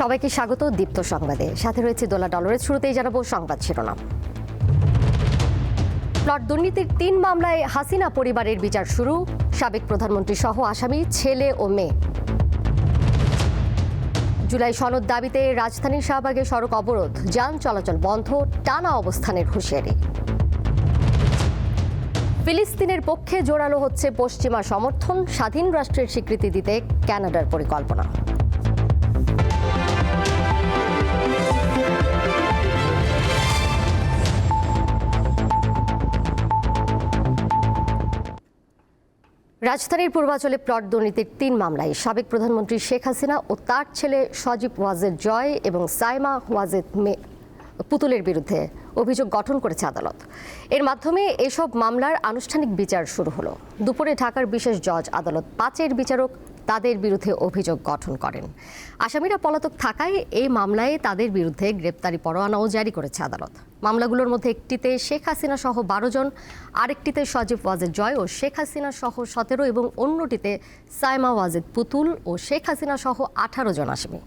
সবাইকে স্বাগত দীপ্ত সংবাদে। সাথে রয়েছে দোলা ডলরের শুরুতেই জানাব সংবাদ শিরোনাম। প্লট দুর্নীতির তিন মামলায় হাসিনা পরিবারের বিচার শুরু, সাবেক প্রধানমন্ত্রী সহ আসামি ছেলে ও মেয়ে। জুলাই সনদ দাবিতে রাজধানীর শাহবাগে সড়ক অবরোধ, যান চলাচল বন্ধ, টানা অবস্থানের হুঁশিয়ারি। ফিলিস্তিনের পক্ষে জোরালো হচ্ছে পশ্চিমা সমর্থন, স্বাধীন রাষ্ট্রের স্বীকৃতি দিতে ক্যানাডার পরিকল্পনা। রাজধানীর পূর্বাঞ্চলে প্লট দুর্নীতির তিন মামলায় সাবেক প্রধানমন্ত্রী শেখ হাসিনা ও তার ছেলে সজীব ওয়াজেদ জয় এবং সাইমা ওয়াজেদ মে পুতুলের বিরুদ্ধে অভিযোগ গঠন করেছে আদালত। এর মাধ্যমে এসব মামলার আনুষ্ঠানিক বিচার শুরু হলো। দুপুরে ঢাকার বিশেষ জজ আদালত পাঁচের বিচারক তাদের বিরুদ্ধে অভিযোগ গঠন করেন। আসামিরা পলাতক থাকায় এই মামলায় তাদের বিরুদ্ধে গ্রেপ্তারি পরোয়ানাও জারি করেছে আদালত। মামলাগুলোর মধ্যে একটিতে শেখ হাসিনা সহ বারো জন, আরেকটিতে সজীব ওয়াজেদ জয় ও শেখ হাসিনা সহ সতেরো এবং অন্যটিতে সাইমা ওয়াজেদ পুতুল ও শেখ হাসিনা সহ আঠারো জন আসামি।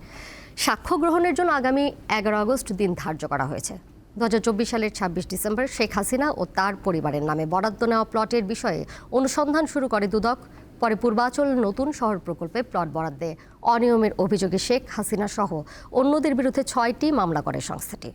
সাক্ষ্য গ্রহণের জন্য আগামী এগারো আগস্ট দিন ধার্য করা হয়েছে। দু হাজার চব্বিশ সালের ছাব্বিশ ডিসেম্বর শেখ হাসিনা ও তার পরিবারের নামে বরাদ্দ নেওয়া প্লটের বিষয়ে অনুসন্ধান শুরু করে দুদক। পরে পূর্বাচল নতুন শহর প্রকল্পে প্লট বরাদ্দে। অনিয়মের অভিযোগে শেখ হাসিনা সহ অন্যদের বিরুদ্ধে ছয়টি মামলা করে সংস্থাটি।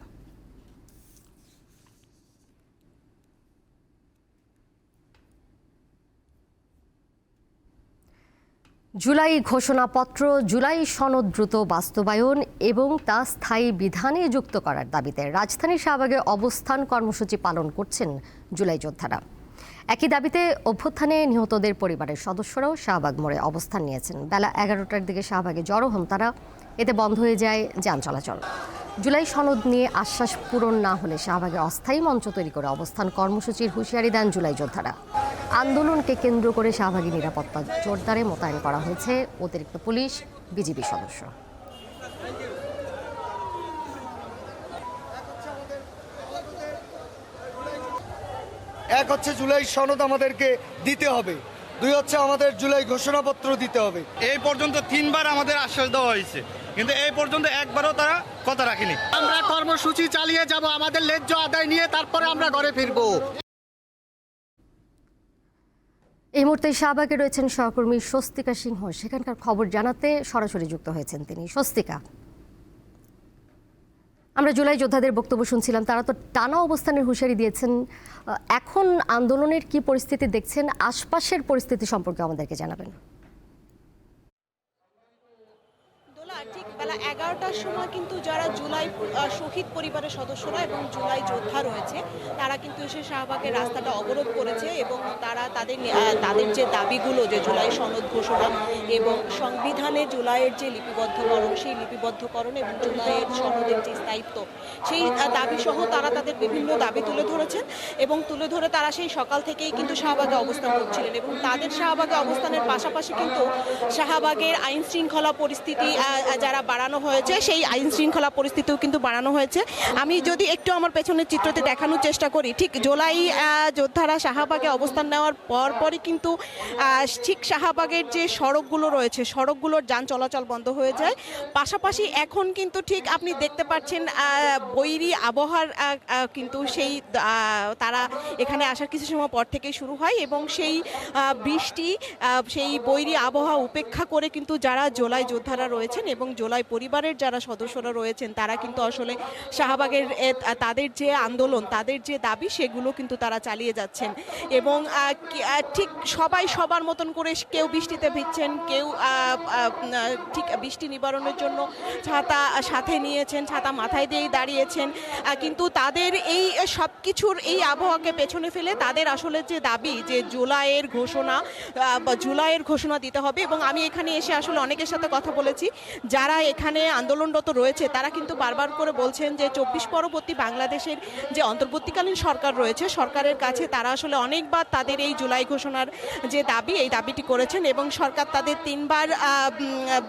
জুলাই ঘোষণাপত্র, জুলাই সনদ দ্রুত বাস্তবায়ন এবং তা স্থায়ী বিধানে যুক্ত করার দাবিতে রাজধানীর শাহবাগে অবস্থান কর্মসূচি পালন করছেন জুলাই যোদ্ধারা। একই দাবিতে অভ্যুত্থানে নিহতদের পরিবারের সদস্যরাও শাহবাগ মোড়ে অবস্থান নিয়েছেন। বেলা এগারোটার দিকে শাহবাগে জড়ো হন তারা। এতে বন্ধ হয়ে যায় যান চলাচল। জুলাই সনদ নিয়ে আশ্বাস পূরণ না হলে শাহবাগে অস্থায়ী মঞ্চ তৈরি করে অবস্থান কর্মসূচির হুঁশিয়ারি দেন জুলাই যোদ্ধারা। আন্দোলনকে কেন্দ্র করে শাহবাগী নিরাপত্তা জোরদারে মোতায়েন করা হয়েছে অতিরিক্ত পুলিশ বিজিবি সদস্য। এক হচ্ছে জুলাই সনদ আমাদেরকে দিতে হবে দুই হচ্ছে আমাদের জুলাই ঘোষণাপত্র দিতে হবে। এই পর্যন্ত তিনবার আমাদের আশ্বাস দেওয়া হয়েছে কিন্তু এই পর্যন্ত একবারও তারা কথা রাখেনি। আমরা কর্মসূচি চালিয়ে যাব আমাদের লেজ্জ আদায় নিয়ে তারপরে আমরা ঘরে ফিরবো। এই মুহূর্তে শাহবাগে রয়েছেন সহকর্মী স্বস্তিকা সিংহ। সেখানকার খবর জানাতে সরাসরি যুক্ত হয়েছেন তিনি। স্বস্তিকা, আমরা জুলাই যোদ্ধাদের বক্তব্য শুনছিলাম। তারা তো টানা অবস্থানের হুঁশিয়ারি দিয়েছেন। এখন আন্দোলনের কি পরিস্থিতি দেখছেন? আশপাশের পরিস্থিতি সম্পর্কে আমাদেরকে জানাবেন। ঠিক বেলা এগারোটার সময় কিন্তু যারা জুলাই শহীদ পরিবারের সদস্যরা এবং জুলাই যোদ্ধা রয়েছে, তারা কিন্তু এসে শাহবাগের রাস্তাটা অবরোধ করেছে এবং তারা তাদের তাদের যে দাবিগুলো যে জুলাই সনদ ঘোষণা এবং সংবিধানে জুলাইয়ের যে লিপিবদ্ধকরণ, সেই লিপিবদ্ধকরণ এবং জুলাইয়ের সনদের যে স্থায়িত্ব, সেই দাবি সহ তারা তাদের বিভিন্ন দাবি তুলে ধরেছেন এবং তুলে ধরে তারা সেই সকাল থেকেই কিন্তু শাহবাগে অবস্থান করছিলেন এবং তাদের শাহবাগে অবস্থানের পাশাপাশি কিন্তু শাহবাগের আইন শৃঙ্খলা পরিস্থিতি যারা বাড়ানো হয়েছে, সেই আইন শৃঙ্খলা পরিস্থিতিও কিন্তু বাড়ানো হয়েছে। আমি যদি একটু আমার পেছনের চিত্রতে দেখানোর চেষ্টা করি, ঠিক জোলাই যোদ্ধারা শাহবাগে অবস্থান নেওয়ার পর পরই কিন্তু ঠিক শাহবাগের যে সড়কগুলো রয়েছে, সড়কগুলোর যান চলাচল বন্ধ হয়ে যায়। পাশাপাশি এখন কিন্তু ঠিক আপনি দেখতে পাচ্ছেন বৈরী আবহাওয়ার কিন্তু সেই তারা এখানে আসার কিছু সময় পর থেকেই শুরু হয় এবং সেই বৃষ্টি সেই বৈরী আবহাওয়া উপেক্ষা করে কিন্তু যারা জোলাই যোদ্ধারা রয়েছেন এবং জোলাই পরিবারের যারা সদস্যরা রয়েছেন, তারা কিন্তু আসলে শাহবাগের তাদের যে আন্দোলন, তাদের যে দাবি, সেগুলো কিন্তু তারা চালিয়ে যাচ্ছেন। এবং ঠিক সবাই সবার মতন করে কেউ বৃষ্টিতে ভিজছেন, কেউ ঠিক বৃষ্টি নিবারণের জন্য ছাতা সাথে নিয়েছেন, ছাতা মাথায় দিয়েই দাঁড়িয়েছেন। কিন্তু তাদের এই সব কিছুর এই আবহাওয়াকে পেছনে ফেলে তাদের আসলে যে দাবি, যে জুলাইয়ের ঘোষণা বা জুলাইয়ের ঘোষণা দিতে হবে। এবং আমি এখানে এসে আসলে অনেকের সাথে কথা বলেছি, যারা এখানে আন্দোলনরত রয়েছে, তারা কিন্তু বারবার করে বলছেন যে চব্বিশ পরবর্তী বাংলাদেশের যে অন্তর্বর্তীকালীন সরকার রয়েছে, সরকারের কাছে তারা আসলে অনেকবার তাদের এই জুলাই ঘোষণার যে দাবি, এই দাবিটি করেছেন এবং সরকার তাদের তিনবার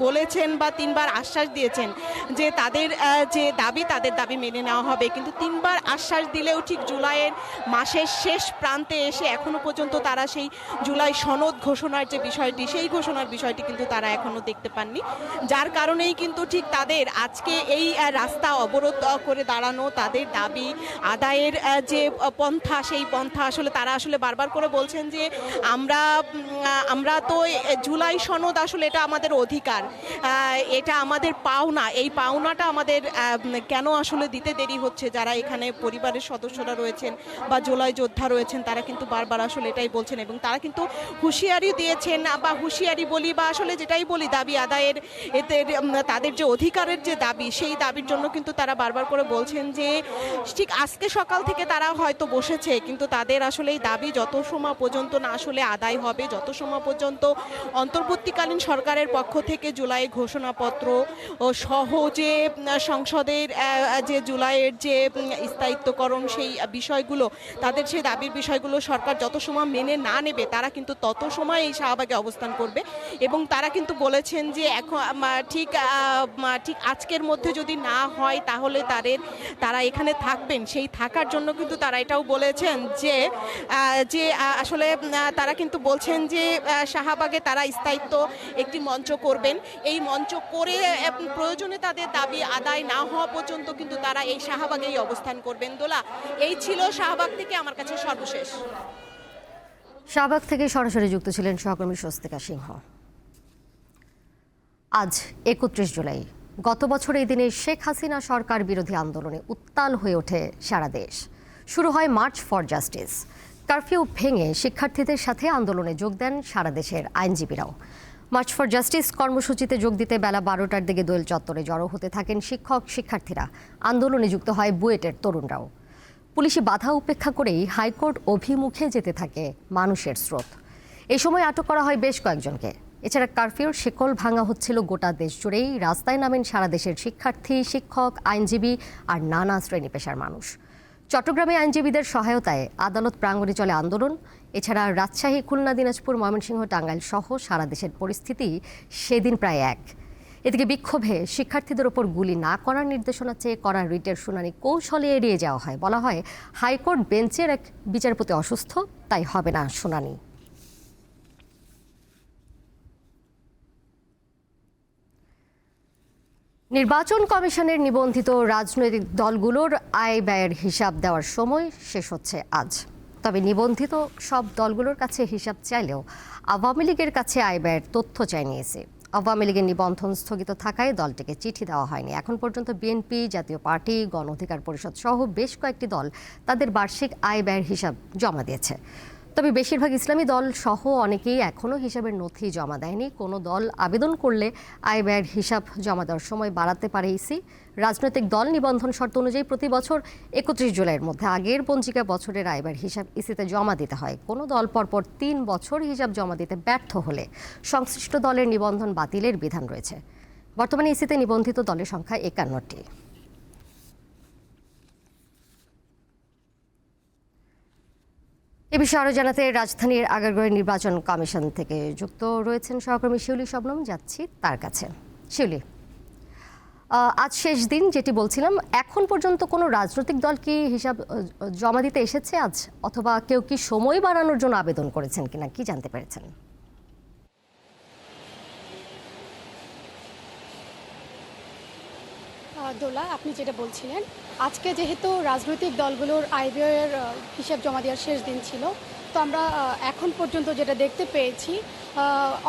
বলেছেন বা তিনবার আশ্বাস দিয়েছেন যে তাদের যে দাবি, তাদের দাবি মেনে নেওয়া হবে। কিন্তু তিনবার আশ্বাস দিলেও ঠিক জুলাইয়ের মাসের শেষ প্রান্তে এসে এখনও পর্যন্ত তারা সেই জুলাই সনদ ঘোষণার যে বিষয়টি, সেই ঘোষণার বিষয়টি কিন্তু তারা এখনও দেখতে পাননি। যার কারণেই কিন্তু ঠিক তাদের আজকে এই রাস্তা অবরোধ করে দাঁড়ানো তাদের দাবি আদায়ের যে পন্থা সেই পন্থা আসলে তারা আসলে বারবার করে বলছেন যে আমরা আমরা তো জুলাই সনদ আসলে এটা আমাদের অধিকার। এটা আমাদের পাওনা। এই পাওনাটা আমাদের কেন আসলে দিতে দেরি হচ্ছে? যারা এখানে পরিবারের সদস্যরা রয়েছেন বা জুলাই যোদ্ধা রয়েছেন তারা কিন্তু বারবার আসলে এটাই বলছেন এবং তারা কিন্তু হুঁশিয়ারি দিয়েছেন বা হুঁশিয়ারি বলি বা আসলে যেটাই বলি দাবি আদায়ের উম, তাদের যে অধিকারের যে দাবি, সেই দাবির জন্য কিন্তু তারা বারবার করে বলছেন যে, ঠিক আজকে সকাল থেকে তারা হয়তো বসেছে, কিন্তু তাদের আসলে এই দাবি যত সময় পর্যন্ত না আসলে আদায় হবে, যত সময় পর্যন্ত অন্তর্বর্তীকালীন সরকারের পক্ষ থেকে জুলাই ঘোষণাপত্র ও সহ যে সংসদের যে জুলাইয়ের যে স্থায়িত্বকরণ সেই বিষয়গুলো, তাদের সেই দাবির বিষয়গুলো সরকার যত সময় মেনে না নেবে, তারা কিন্তু তত সময় এই শাহবাগে অবস্থান করবে এবং তারা কিন্তু বলেছেন যে, এখন ঠিক ঠিক আজকের মধ্যে যদি না হয় তাহলে তাদের, তারা এখানে থাকবেন। সেই থাকার জন্য কিন্তু তারা এটাও বলেছেন যে যে আসলে তারা কিন্তু বলছেন যে শাহবাগে তারা স্থায়িত্ব একটি মঞ্চ করবেন। এই মঞ্চ করে প্রয়োজনে তাদের দাবি আদায় না হওয়া পর্যন্ত কিন্তু তারা এই শাহবাগেই অবস্থান করবেন। দোলা, এই ছিল শাহবাগ থেকে আমার কাছে সর্বশেষ। শাহবাগ থেকে সরাসরি যুক্ত ছিলেন সহকর্মী স্বস্তিকা সিংহ। আজ একত্রিশ জুলাই। গত বছর এই দিনে শেখ হাসিনা সরকার বিরোধী আন্দোলনে উত্তাল হয়ে ওঠে সারা দেশ। শুরু হয় মার্চ ফর জাস্টিস। কারফিউ ভেঙে শিক্ষার্থীদের সাথে আন্দোলনে যোগ দেন সারা দেশের আইনজীবীরাও। মার্চ ফর জাস্টিস কর্মসূচিতে যোগ দিতে বেলা বারোটার দিকে দোয়েল চত্বরে জড়ো হতে থাকেন শিক্ষক, শিক্ষার্থীরা। আন্দোলনে যুক্ত হয় বুয়েটের তরুণরাও। পুলিশি বাধা উপেক্ষা করেই হাইকোর্ট অভিমুখে যেতে থাকে মানুষের স্রোত। এই সময় আটক করা হয় বেশ কয়েকজনকে। এছাড়া কারফিউর শিকল ভাঙা হচ্ছিল গোটা দেশ জুড়েই। রাস্তায় নামেন সারা দেশের শিক্ষার্থী, শিক্ষক, আইনজীবী আর নানা শ্রেণি পেশার মানুষ। চট্টগ্রামে আইনজীবীদের সহায়তায় আদালত প্রাঙ্গণে চলে আন্দোলন। এছাড়া রাজশাহী, খুলনা, দিনাজপুর, ময়মনসিংহ, টাঙ্গাইল সহ সারা দেশের পরিস্থিতি সেদিন প্রায় এক। এদিকে বিক্ষোভে শিক্ষার্থীদের ওপর গুলি না করার নির্দেশনা চেয়ে করা রিটের শুনানি কৌশলে এড়িয়ে যাওয়া হয়। বলা হয়, হাইকোর্ট বেঞ্চের এক বিচারপতি অসুস্থ, তাই হবে না শুনানি। নির্বাচন কমিশনের নিবন্ধিত রাজনৈতিক দলগুলোর আয় ব্যয়ের হিসাব দেওয়ার সময় শেষ হচ্ছে আজ। তবে নিবন্ধিত সব দলগুলোর কাছে হিসাব চাইলেও আওয়ামী লীগের কাছে আয় ব্যয়ের তথ্য চাই নিয়েছে আওয়ামী লীগের নিবন্ধন স্থগিত থাকায় দলটিকে চিঠি দেওয়া হয়নি। এখন পর্যন্ত বিএনপি, জাতীয় পার্টি গণ অধিকার পরিষদ সহ বেশ কয়েকটি দল তাদের বার্ষিক আয় ব্যয়ের হিসাব জমা দিয়েছে। তবে বেশিরভাগ ইসলামী দল সহ অনেকেই এখনও হিসাবের নথি জমা দেয়নি। কোনো দল আবেদন করলে আয় ব্যয়ের হিসাব জমা দেওয়ার সময় বাড়াতে পারে ইসি। রাজনৈতিক দল নিবন্ধন শর্ত অনুযায়ী প্রতি বছর একত্রিশ জুলাইয়ের মধ্যে আগের পঞ্জিকা বছরের আয় ব্যয়ের হিসাব ইসিতে জমা দিতে হয়। কোনো দল পরপর তিন বছর হিসাব জমা দিতে ব্যর্থ হলে সংশ্লিষ্ট দলের নিবন্ধন বাতিলের বিধান রয়েছে। বর্তমানে ইসিতে নিবন্ধিত দলের সংখ্যা একান্নটি। এ বিষয়ে আরও জানাতে রাজধানীর আগারগড় নির্বাচন কমিশন থেকে যুক্ত রয়েছেন সহকর্মী শিউলি শবনম। যাচ্ছি তার কাছে। শিউলি আজ শেষ দিন যেটি বলছিলাম, এখন পর্যন্ত কোনো রাজনৈতিক দল কি হিসাব জমা দিতে এসেছে আজ? অথবা কেউ কি সময় বাড়ানোর জন্য আবেদন করেছেন কিনা, কি জানতে পেরেছেন? দোলা, আপনি যেটা বলছিলেন আজকে যেহেতু রাজনৈতিক দলগুলোর আয় ব্যয়ের হিসাব জমা দেওয়ার শেষ দিন ছিল, তো আমরা এখন পর্যন্ত যেটা দেখতে পেয়েছি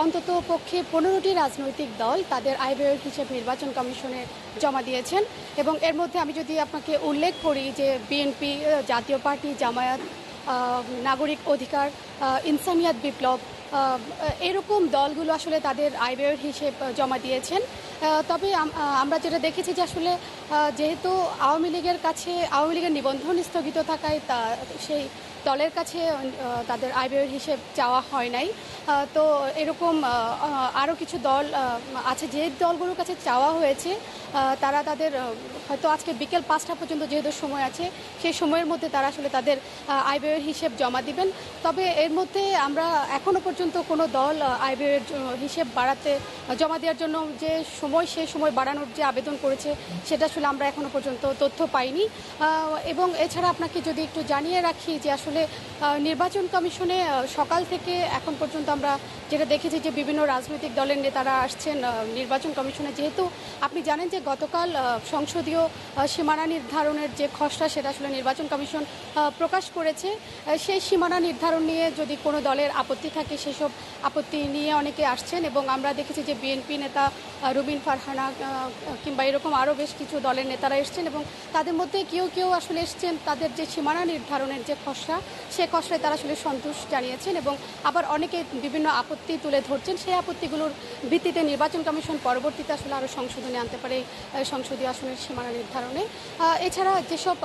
অন্তত পক্ষে পনেরোটি রাজনৈতিক দল তাদের আয় ব্যয়ের হিসাব নির্বাচন কমিশনে জমা দিয়েছেন। এবং এর মধ্যে আমি যদি আপনাকে উল্লেখ করি যে বিএনপি জাতীয় পার্টি, জামায়াত নাগরিক অধিকার ইনসানিয়াত বিপ্লব এরকম দলগুলো আসলে তাদের আয় ব্যয়ের হিসেব জমা দিয়েছেন। তবে আমরা যেটা দেখেছি যে আসলে যেহেতু আওয়ামী লীগের কাছে, আওয়ামী লীগের নিবন্ধন স্থগিত থাকায় তা, সেই দলের কাছে তাদের আয় হিসেব চাওয়া হয় নাই। তো এরকম আরও কিছু দল আছে যে দলগুলোর কাছে চাওয়া হয়েছে তারা তাদের হয়তো আজকে বিকেল পাঁচটা পর্যন্ত যেহেতু সময় আছে, সেই সময়ের মধ্যে তারা আসলে তাদের আয় হিসেব জমা দিবেন। তবে এর মধ্যে আমরা এখনও পর্যন্ত কোনো দল আয় হিসেব বাড়াতে, জমা দেওয়ার জন্য যে সময়, সেই সময় বাড়ানোর যে আবেদন করেছে, সেটা আসলে আমরা এখনও পর্যন্ত তথ্য পাইনি। এবং এছাড়া আপনাকে যদি একটু জানিয়ে রাখি যে আসলে আসলে নির্বাচন কমিশনে সকাল থেকে এখন পর্যন্ত আমরা যেটা দেখেছি যে বিভিন্ন রাজনৈতিক দলের নেতারা আসছেন নির্বাচন কমিশনে। যেহেতু আপনি জানেন যে গতকাল সংসদীয় সীমানা নির্ধারণের যে খসড়া, সেটা আসলে নির্বাচন কমিশন প্রকাশ করেছে। সেই সীমানা নির্ধারণ নিয়ে যদি কোনো দলের আপত্তি থাকে, সেসব আপত্তি নিয়ে অনেকে আসছেন এবং আমরা দেখেছি যে বিএনপি নেতা রুবিন ফারহানা কিংবা এরকম আরও বেশ কিছু দলের নেতারা এসছেন এবং তাদের মধ্যে কেউ কেউ আসলে এসছেন। তাদের যে সীমানা নির্ধারণের যে খসড়া সে খসড়ায় তারা আসলে সন্তোষ জানিয়েছেন এবং আবার অনেকে বিভিন্ন আপত্তি তুলে ধরছেন। সেই আপত্তিগুলোর ভিত্তিতে নির্বাচন কমিশন পরবর্তীতে আসলে আরও সংশোধনে আনতে পারে সংসদীয় আসনের সীমানা নির্ধারণে। এছাড়া যেসব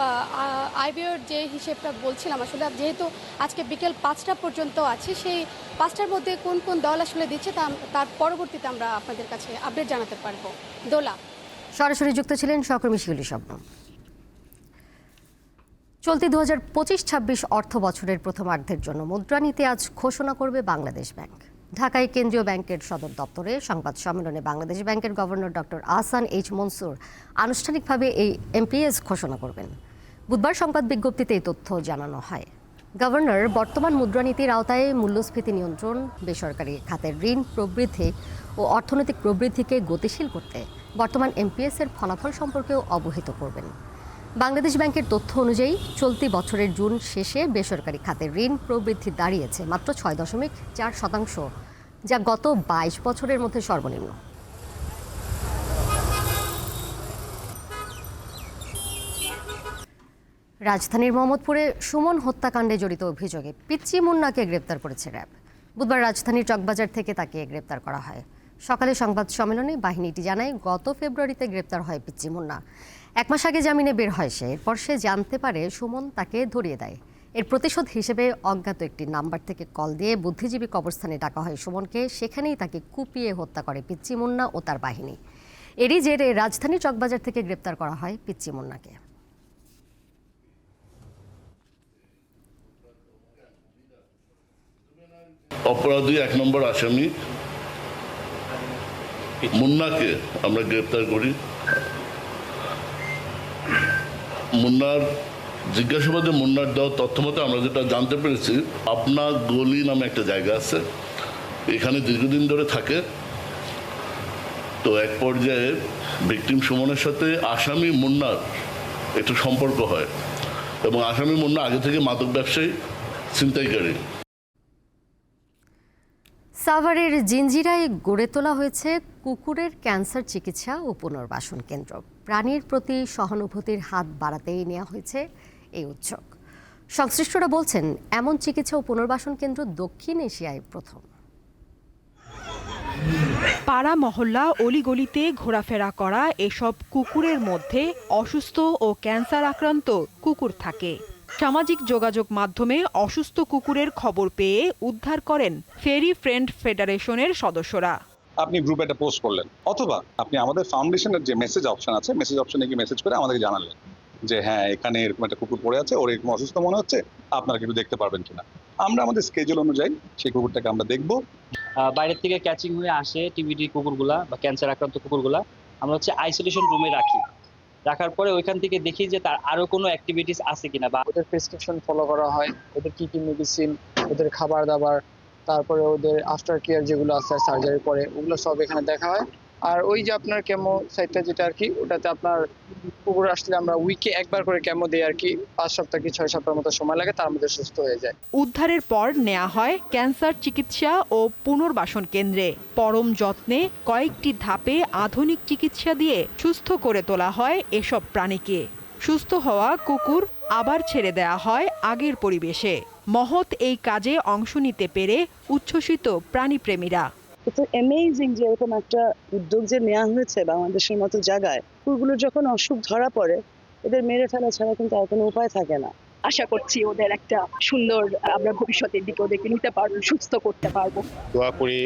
আইবিওর যে হিসেবটা বলছিলাম আসলে যেহেতু আজকে বিকেল পাঁচটা পর্যন্ত আছে, সেই পাঁচটার মধ্যে কোন কোন দল আসলে দিচ্ছে তার পরবর্তীতে আমরা আপনাদের কাছে আপডেট জানাতে পারব। দোলা। সরাসরি যুক্ত ছিলেন সহকর্মী শিউলি শবনম চলতি দু হাজার পঁচিশ ছাব্বিশ অর্থ বছরের প্রথমার্ধের জন্য মুদ্রানীতি আজ ঘোষণা করবে বাংলাদেশ ব্যাংক। ঢাকায় কেন্দ্রীয় ব্যাংকের সদর দপ্তরে সংবাদ সম্মেলনে বাংলাদেশ ব্যাংকের governor doctor Ahsan H Mansur আনুষ্ঠানিকভাবে এই এমপিএস ঘোষণা করবেন। বুধবার সংবাদ বিজ্ঞপ্তিতে এই তথ্য জানানো হয়। গভর্নর বর্তমান মুদ্রানীতির আওতায় মূল্যস্ফীতি নিয়ন্ত্রণ, বেসরকারি খাতের ঋণ প্রবৃদ্ধি ও অর্থনৈতিক প্রবৃদ্ধিকে গতিশীল করতে বর্তমান এমপিএস এর ফলাফল সম্পর্কেও অবহিত করবেন। বাংলাদেশ ব্যাংকের তথ্য অনুযায়ী, চলতি বছরের জুন শেষে বেসরকারি খাতে ঋণ প্রবৃদ্ধি দাঁড়িয়েছে মাত্র ছয় দশমিক চার শতাংশ, যা গত বাইশ বছরের মধ্যে সর্বনিম্ন। রাজধানীর মোহাম্মদপুরে সুমন হত্যাকাণ্ডে জড়িত অভিযোগে পিচ্চি মুন্নাকে গ্রেপ্তার করেছে র্যাব। বুধবার রাজধানীর চকবাজার থেকে তাকে গ্রেপ্তার করা হয়। সকালে সংবাদ সম্মেলনে বাহিনীটি জানায়, গত ফেব্রুয়ারিতে গ্রেপ্তার হয় পিচ্চি মুন্না। এক মাস আগে জামিনে বের হয় সে। এরপর সে জানতে পারে সুমন তাকে ধরিয়ে দেয়। এর প্রতিশোধ হিসেবে অজ্ঞাত একটি নাম্বার থেকে কল দিয়ে বুদ্ধিজীবী কবরস্থানে ডাকা হয় সুমনকে। সেখানেই তাকে কুপিয়ে হত্যা করে পিচ্চি মুন্না ও তার বাহিনী। এরই জেরে রাজধানী চকবাজার থেকে গ্রেপ্তার করা হয় পিচ্চি মুন্নাকে। অপরাধী এক নম্বর আসামি মুন্নাকে আমরা গ্রেপ্তার করি। মুন্নার, জিজ্ঞাসাবাদে মুন্নার দেওয়া তথ্য মতে আমরা যেটা জানতে পেরেছি, আপনা গলি নামে একটা জায়গা আছে। এখানে দীর্ঘদিন ধরে থাকে। তো এক পর্যায়ে ভিকটিম সুমনের সাথে আসামি মুন্নার একটু সম্পর্ক হয় এবং আসামি মুন্না আগে থেকে মাদক ব্যবসায়ী, ছিনতাইকারী। সাভারের জিঞ্জিরায় গড়ে তোলা হয়েছে কুকুরের ক্যান্সার চিকিৎসা ও পুনর্বাসন কেন্দ্র। প্রাণীর প্রতি সহানুভূতির হাত বাড়াতেই নেওয়া হয়েছে এই উদ্যোগ সংশ্লিষ্টরা বলছেন, এমন চিকিৎসা ও পুনর্বাসন কেন্দ্র দক্ষিণ এশিয়ায় প্রথম। পাড়া, মহল্লা, অলিগলিতে ঘোরাফেরা করা এসব কুকুরের মধ্যে অসুস্থ ও ক্যান্সার আক্রান্ত কুকুর থাকে। সামাজিক যোগাযোগ মাধ্যমে অসুস্থ কুকুরের খবর পেয়ে উদ্ধার করেন ফেরি ফ্রেন্ড ফেডারেশনের সদস্যরা। আপনি গ্রুপে একটা পোস্ট করলেন। অথবা আপনি আমাদের ফাউন্ডেশনের যে মেসেজ অপশন আছে মেসেজ অপশনে গিয়ে মেসেজ করে আমাদেরকে জানালেন যে হ্যাঁ এখানে এরকম একটা কুকুর পড়ে আছে ওর এরকম অসুস্থ মনে হচ্ছে আপনারা কিন্তু দেখতে পারবেন কিনা? আমরা আমাদের স্কেজুল অনুযায়ী সেই কুকুরটাকে আমরা দেখব। বাইরের থেকে ক্যাচিং হয়ে আসে টিবিটি কুকুরগুলা বা ক্যান্সার আক্রান্ত কুকুরগুলা। আমরা হচ্ছে আইসোলেশন রুমে রাখি। রাখার পরে ওইখান থেকে দেখি যে তার আরও কোনো অ্যাক্টিভিটিস আছে কিনা বা ওদের প্রেসক্রিপশন ফলো করা হয় ওদের কি কি মেডিসিন ওদের খাবার দাবার তারপরে ওদের আফটার কেয়ার যেগুলো আছে সার্জারি পরে, ওগুলো সব এখানে দেখা হয়। আর ওই যে আপনার কেমো সাইটটা যেটা আর কি ওটাতে আপনার কুকুর আসলে আমরা উইকে একবার করে কেমো দিই আর কি পাঁচ সপ্তাহ কি ছয় সপ্তাহের মতো সময় লাগে, তার মধ্যে সুস্থ হয়ে যায়। উদ্ধারের পর নেওয়া হয় ক্যান্সার চিকিৎসা ও পুনর্বাসন কেন্দ্রে। পরম যত্নে কয়েকটি ধাপে আধুনিক চিকিৎসা দিয়ে সুস্থ করে তোলা হয় এসব প্রাণীকে। সুস্থ হওয়া কুকুর আবার ছেড়ে দেয়া হয় আগের পরিবেশে। মহৎ এই কাজে অংশ নিতে পেরে উচ্ছ্বসিত প্রাণীপ্রেমীরা। তো অ্যামেজিং যে এরকম একটা উদ্যোগ যে নেওয়া হয়েছে বাংলাদেশের মতো জায়গায় কুকুরগুলো যখন অসুখ ধরা পড়ে এদের মেরে ফেলা ছাড়া কিন্তু আর কোনো উপায় থাকে না। আশা করছি ওদের একটা সুন্দর আমরা ভবিষ্যতের দিকে ওদেরকে নিতে পারব সুস্থ করতে পারব। দোয়া করি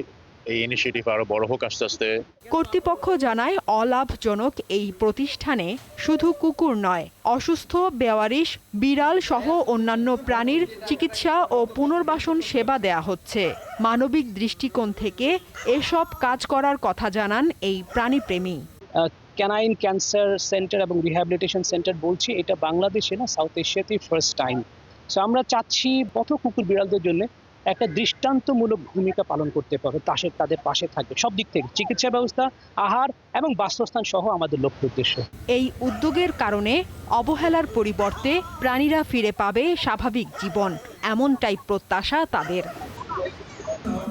এই ইনিশিয়েটিভ আরও বড় হোক আস্তে আস্তে। কর্তৃপক্ষ জানায় অলাভজনক এই প্রতিষ্ঠানে শুধু কুকুর নয় অসুস্থ বেওয়ারিশ বিড়াল সহ অন্যান্য প্রাণীর চিকিৎসা ও পুনর্বাসন সেবা দেয়া হচ্ছে। মানবিক দৃষ্টিকোণ থেকে এসব কাজ করার কথা জানান এই প্রাণীপ্রেমী। ক্যানাইন ক্যান্সার সেন্টার এবং রিহ্যাবিলিটেশন সেন্টার বলছি এটা বাংলাদেশে না সাউথ এশিয়াতেই ফার্স্ট টাইম সো আমরা চাচ্ছি পথ কুকুর বিড়ালদের জন্য একটা দৃষ্টান্তমূলক ভূমিকা পালন করতে পারবে তাসে তাদের পাশে থাকবে। সব দিক থেকে চিকিৎসা ব্যবস্থা আহার এবং বাসস্থান সহ আমাদের লক্ষ্য উদ্দেশ্য। এই উদ্যোগের কারণে অবহেলার পরিবর্তে প্রাণীরা ফিরে পাবে স্বাভাবিক জীবন। এমনটাই প্রত্যাশা তাদের।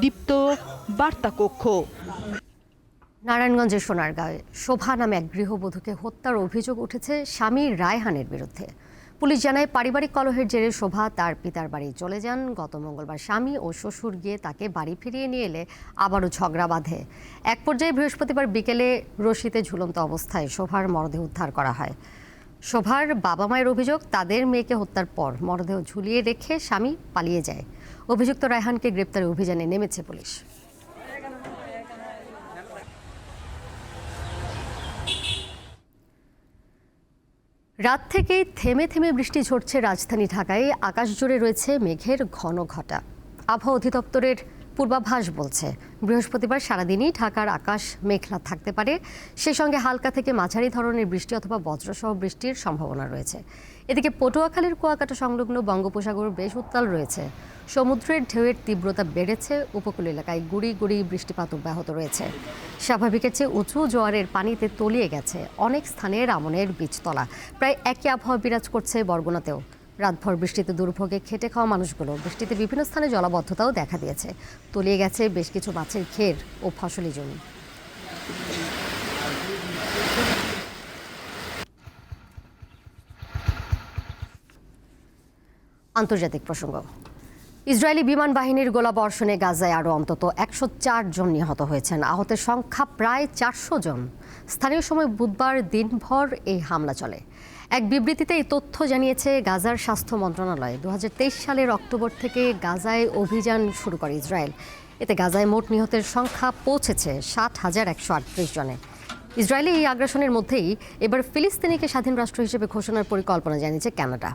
দীপ্ত বার্তা কক্ষ। নারায়ণগঞ্জের সোনারগাঁয়ে শোভা নামে এক গৃহবধূকে হত্যার অভিযোগ উঠেছে স্বামী রায়হানের বিরুদ্ধে। পুলিশ জানায় পারিবারিক কলহের জেরে শোভা তার পিতার বাড়ি চলে যান। গত মঙ্গলবার স্বামী ও শ্বশুর গিয়ে তাকে বাড়ি ফিরিয়ে নিয়ে এলে আবারও ঝগড়া বাঁধে। এক পর্যায়ে বৃহস্পতিবার বিকেলে রশিতে ঝুলন্ত অবস্থায় শোভার মরদেহ উদ্ধার করা হয়। শোভার বাবা মায়ের অভিযোগ, তাদের মেয়েকে হত্যার পর মরদেহ ঝুলিয়ে রেখে স্বামী পালিয়ে যায়। অভিযুক্ত রায়হানকে গ্রেপ্তারে অভিযানে নেমেছে পুলিশ। রাত থেকেই থেমে থেমে বৃষ্টি ঝরছে রাজধানী ঢাকায়। আকাশ জুড়ে রয়েছে মেঘের ঘন ঘটা। আবহাওয়া অধিদপ্তরের পূর্বাভাস বলছে। বৃহস্পতিবার সারাদিনই ঢাকার আকাশ মেঘলা থাকতে পারে। সেই সঙ্গে হালকা থেকে মাঝারি ধরনের বৃষ্টি অথবা বজ্রসহ বৃষ্টির সম্ভাবনা রয়েছে। এদিকে পটুয়াখালীর কুয়াকাটা সংলগ্ন বঙ্গোপসাগর বেশ উত্তাল রয়েছে। সমুদ্রের ঢেউয়ের তীব্রতা বেড়েছে। উপকূল এলাকায় গুড়ি গুড়ি বৃষ্টিপাত অব্যাহত রয়েছে। স্বাভাবিকের চেয়ে উঁচু জোয়ারের পানিতে তলিয়ে গেছে। অনেক স্থানে রামনের বীজতলা। প্রায় একই আবহাওয়া বিরাজ করছে বরগুনাতেও। রাতভর বৃষ্টিতে দুর্ভোগে খেটে খাওয়া মানুষগুলো বৃষ্টিতে বিভিন্ন স্থানে জলাবদ্ধতাও দেখা দিয়েছে। তলিয়ে গেছে বেশ কিছু মাছের ঘের ও ফসলি জমি। আন্তর্জাতিক প্রসঙ্গ। ইসরায়েলি বিমান বাহিনীর গোলাবর্ষণে গাজায় আরও অন্তত একশো চার জন নিহত হয়েছেন। আহতের সংখ্যা প্রায় চারশো জন। স্থানীয় সময় বুধবার দিনভর এই হামলা চলে। এক বিবৃতিতে এই তথ্য জানিয়েছে গাজার স্বাস্থ্য মন্ত্রণালয়। দুহাজার তেইশ সালের অক্টোবর থেকে গাজায় অভিযান শুরু করে ইসরায়েল। এতে গাজায় মোট নিহতের সংখ্যা পৌঁছেছে সাত হাজার একশো আটত্রিশ জনে। ইসরায়েলি এই আগ্রাসনের মধ্যেই এবার ফিলিস্তিনিকে স্বাধীন রাষ্ট্র হিসেবে ঘোষণার পরিকল্পনা জানিয়েছে ক্যানাডা।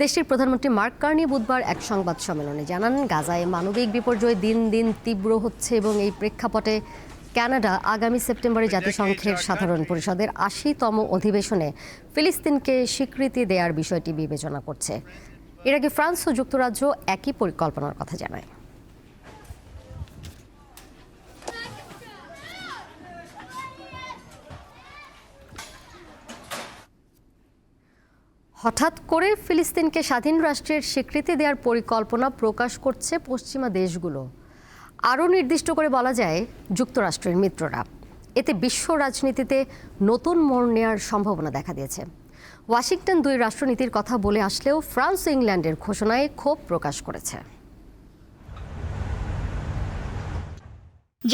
দেশটির প্রধানমন্ত্রী মার্ক কার্নি বুধবার এক সংবাদ সম্মেলনে জানান, গাজায় মানবিক বিপর্যয় দিন দিন তীব্র হচ্ছে এবং এই প্রেক্ষাপটে কানাডা আগামী সেপ্টেম্বরে জাতিসংঘের সাধারণ পরিষদের আশিতম অধিবেশনে ফিলিস্তিনকে স্বীকৃতি দেওয়ার বিষয়টি বিবেচনা করছে। এর আগে ফ্রান্স ও যুক্তরাজ্য একই পরিকল্পনার কথা জানায়। হঠাৎ করে ফিলিস্তিনকে স্বাধীন রাষ্ট্রের স্বীকৃতি দেওয়ার পরিকল্পনা প্রকাশ করছে পশ্চিমা দেশগুলো। আরও নির্দিষ্ট করে বলা যায় যুক্তরাষ্ট্রের মিত্ররা। এতে বিশ্ব রাজনীতিতে নতুন মোড় নেওয়ার সম্ভাবনা দেখা দিয়েছে। ওয়াশিংটন দুই রাষ্ট্রনীতির কথা বলে আসলেও ফ্রান্স ইংল্যান্ডের ঘোষণায় ক্ষোভ প্রকাশ করেছে।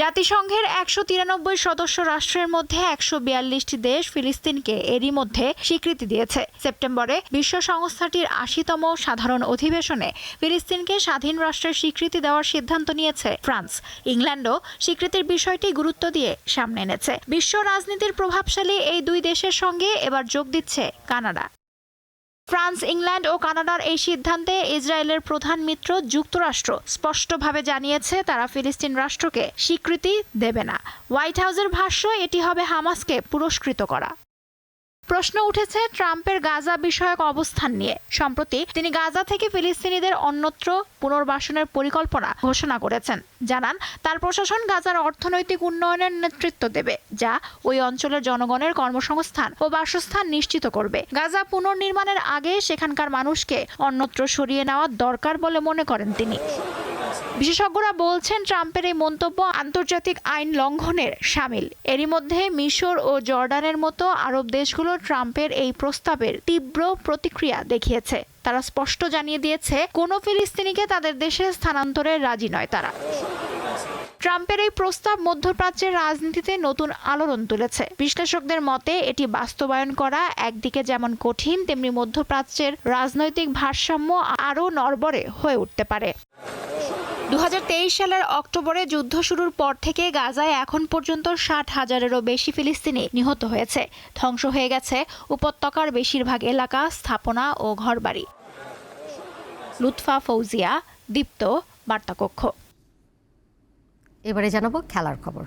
জাতিসংঘের একশো তিরানব্বই সদস্য রাষ্ট্রের মধ্যে একশো বিয়াল্লিশটি দেশ ফিলিস্তিনকে এরই মধ্যে স্বীকৃতি দিয়েছে। সেপ্টেম্বরে বিশ্ব সংস্থাটির আশিতম সাধারণ অধিবেশনে ফিলিস্তিনকে স্বাধীন রাষ্ট্রের স্বীকৃতি দেওয়ার সিদ্ধান্ত নিয়েছে ফ্রান্স। ইংল্যান্ডও স্বীকৃতির বিষয়টি গুরুত্ব দিয়ে সামনে এনেছে। বিশ্ব রাজনীতির প্রভাবশালী এই দুই দেশের সঙ্গে এবার যোগ দিচ্ছে কানাডা। ফ্রান্স, ইংল্যান্ড ও কানাডার এই সিদ্ধান্তে ইসরায়েলের প্রধান মিত্র যুক্তরাষ্ট্র স্পষ্টভাবে জানিয়েছে তারা ফিলিস্তিন রাষ্ট্রকে স্বীকৃতি দেবে না। হোয়াইট হাউসের ভাষ্য, এটি হবে হামাসকে পুরস্কৃত করা। প্রশ্ন উঠেছে ট্রাম্পের গাজা বিষয়ক অবস্থান নিয়ে। সম্প্রতি তিনি গাজা থেকে ফিলিস্তিনিদের অন্যত্র পুনর্বাসনের পরিকল্পনা ঘোষণা করেছেন। জানান, তার প্রশাসন গাজার অর্থনৈতিক উন্নয়নের নেতৃত্ব দেবে, যা ওই অঞ্চলের জনগণের কর্মসংস্থান ও বাসস্থান নিশ্চিত করবে। গাজা পুনর্নির্মাণের আগে সেখানকার মানুষকে অন্যত্র সরিয়ে নেওয়া দরকার বলে মনে করেন তিনি। বিশেষজ্ঞরা বলছেন ট্রাম্পের এই মন্তব্য আন্তর্জাতিক আইন লঙ্ঘনের সামিল। এরই মধ্যে মিশর ও জর্ডানের মতো আরব দেশগুলো ট্রাম্পের এই প্রস্তাবের তীব্র প্রতিক্রিয়া দেখিয়েছে। তারা স্পষ্ট জানিয়ে দিয়েছে, কোনো ফিলিস্তিনিকে তাদের দেশে স্থানান্তরে রাজি নয় তারা। ট্রাম্পের এই প্রস্তাব মধ্যপ্রাচ্যের রাজনীতিতে নতুন আলোড়ন তুলেছে। বিশ্লেষকদের মতে, এটি বাস্তবায়ন করা একদিকে যেমন কঠিন, তেমনি মধ্যপ্রাচ্যের রাজনৈতিক ভারসাম্য আরও নড়বড়ে হয়ে উঠতে পারে। দু হাজার তেইশ সালের অক্টোবরে যুদ্ধ শুরুর পর থেকে গাজায় এখন পর্যন্ত ষাট হাজারেরও বেশি ফিলিস্তিনি নিহত হয়েছে। ধ্বংস হয়ে গেছে উপত্যকার বেশিরভাগ এলাকা, স্থাপনা ও ঘরবাড়ি। লুৎফা ফৌজিয়া, দীপ্ত, বার্তাকক্ষ। এবারে জানাব খেলার খবর।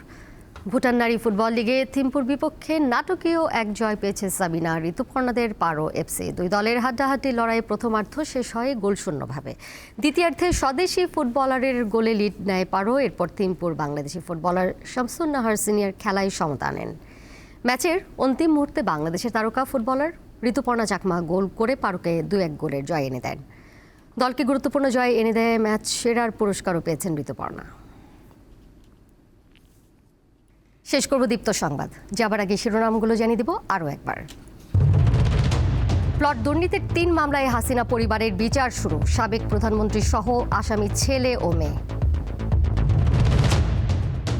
ভুটান নারী ফুটবল লিগে থিম্পুর বিপক্ষে নাটকীয় এক জয় পেয়েছে সাবিনা, ঋতুপর্ণাদের পারো এফসি। দুই দলের হাড্ডাহাড্ডি লড়াই প্রথমার্ধ শেষ হয় গোলশূন্যভাবে দ্বিতীয়ার্ধে স্বদেশি ফুটবলারের গোলে লিড নেয় পারো, এরপর থিম্পুর বাংলাদেশি ফুটবলার শামসুন নাহার সিনিয়র খেলায় সমতা আনেন ম্যাচের অন্তিম মুহূর্তে বাংলাদেশের তারকা ফুটবলার ঋতুপর্ণা চাকমা গোল করে পারোকে দু এক গোলের জয় এনে দেন। দলকে গুরুত্বপূর্ণ জয় এনে দেয় ম্যাচ সেরার পুরস্কারও পেয়েছেন ঋতুপর্ণা। শেষ করব দীপ্ত সংবাদ। যাবার আগে শিরোনামগুলো জানিয়ে দিব আরও একবার। প্লট দুর্নীতির তিন মামলায় হাসিনা পরিবারের বিচার শুরু। সাবেক প্রধানমন্ত্রী সহ আসামি ছেলে ও মেয়ে।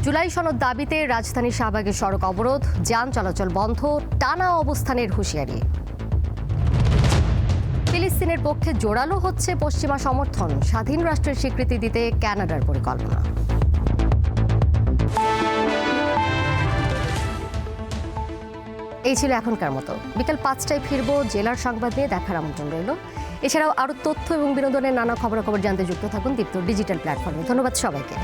জুলাই সনদ দাবিতে রাজধানী শাহবাগে সড়ক অবরোধ, যান চলাচল বন্ধ, টানা অবস্থানের হুঁশিয়ারি। ফিলিস্তিনের পক্ষে জোরালো হচ্ছে পশ্চিমা সমর্থন। স্বাধীন রাষ্ট্রের স্বীকৃতি দিতে ক্যানাডার পরিকল্পনা। এই ছিল এখনকার মতো। বিকাল পাঁচটায় ফিরবো, জেলার সংবাদ নিয়ে দেখার আমন্ত্রণ রইল। এছাড়াও আরও তথ্য এবং বিনোদনের নানা খবরাখবর জানতে যুক্ত থাকুন দীপ্ত ডিজিটাল প্ল্যাটফর্মে। ধন্যবাদ সবাইকে।